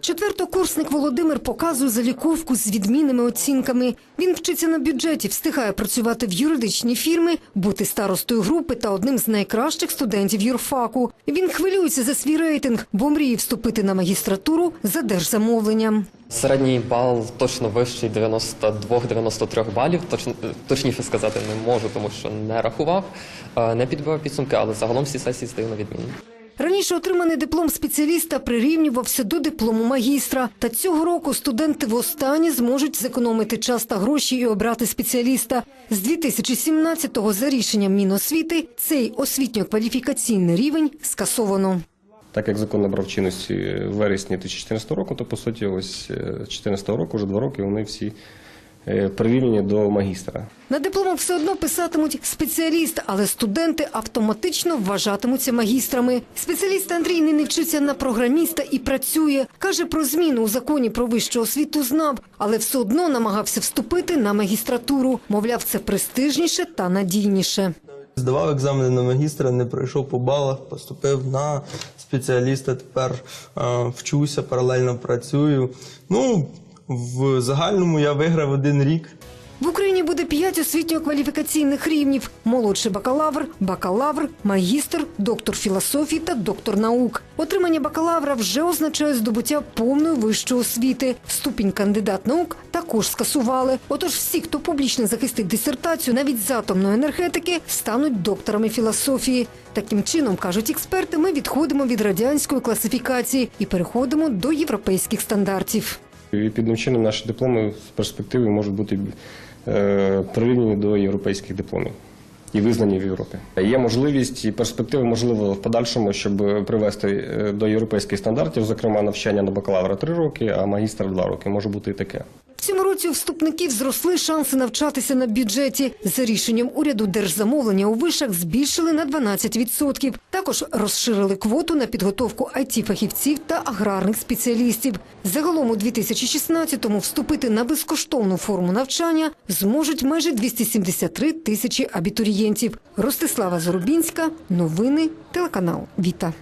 Четвертокурсник Володимир показує заліковку з відмінними оцінками. Він вчиться на бюджеті, встигає працювати в юридичній фірмі, бути старостою групи та одним з найкращих студентів юрфаку. Він хвилюється за свій рейтинг, бо мріє вступити на магістратуру за держзамовленням. Середній бал точно вищий 92-93 балів. Точно точніше сказати не можу, тому що не рахував, е, не підбивав підсумки, але загалом всі сесії здаю на відмінно. Раніше отриманий диплом спеціаліста прирівнювався до диплому магістра. Та цього року студенти востаннє зможуть зекономити час та гроші і обрати спеціаліста. З 2017-го за рішенням Міносвіти цей освітньо-кваліфікаційний рівень скасовано. Так як закон набрав чинності в вересні 2014 року, то по суті, ось 2014 року, вже два роки, вони всі е, прирівняні до магістра. На дипломах все одно писатимуть спеціаліст, але студенти автоматично вважатимуться магістрами. Спеціаліст Андрій нині вчиться на програміста і працює. Каже, про зміну у законі про вищу освіту знав, але все одно намагався вступити на магістратуру. Мовляв, це престижніше та надійніше. Здавав екзамени на магістра, не пройшов по балах, поступив на спеціаліста. Тепер е, вчуся, паралельно працюю. Ну, в загальному я виграв один рік. В Україні буде п'ять освітньо-кваліфікаційних рівнів: молодший бакалавр, бакалавр, магістр, доктор філософії та доктор наук. Отримання бакалавра вже означає здобуття повної вищої освіти. Ступінь кандидат наук також скасували. Отож, всі, хто публічно захистить дисертацію, навіть з атомної енергетики, стануть докторами філософії. Таким чином, кажуть експерти, ми відходимо від радянської класифікації і переходимо до європейських стандартів. І відповідним чином наші дипломи в перспективі можуть бути е, прирівняні до європейських дипломів і визнані в Європі. Є можливість і перспективи, можливо, в подальшому, щоб привести е, до європейських стандартів, зокрема навчання на бакалавра 3 роки, а магістра 2 роки. Може бути і таке. Цьому році у вступників зросли шанси навчатися на бюджеті. За рішенням уряду держзамовлення у вишах збільшили на 12%. Також розширили квоту на підготовку IT-фахівців та аграрних спеціалістів. Загалом у 2016-му вступити на безкоштовну форму навчання зможуть майже 273 тисячі абітурієнтів. Ростислава Зарубінська, новини, телеканал Віта.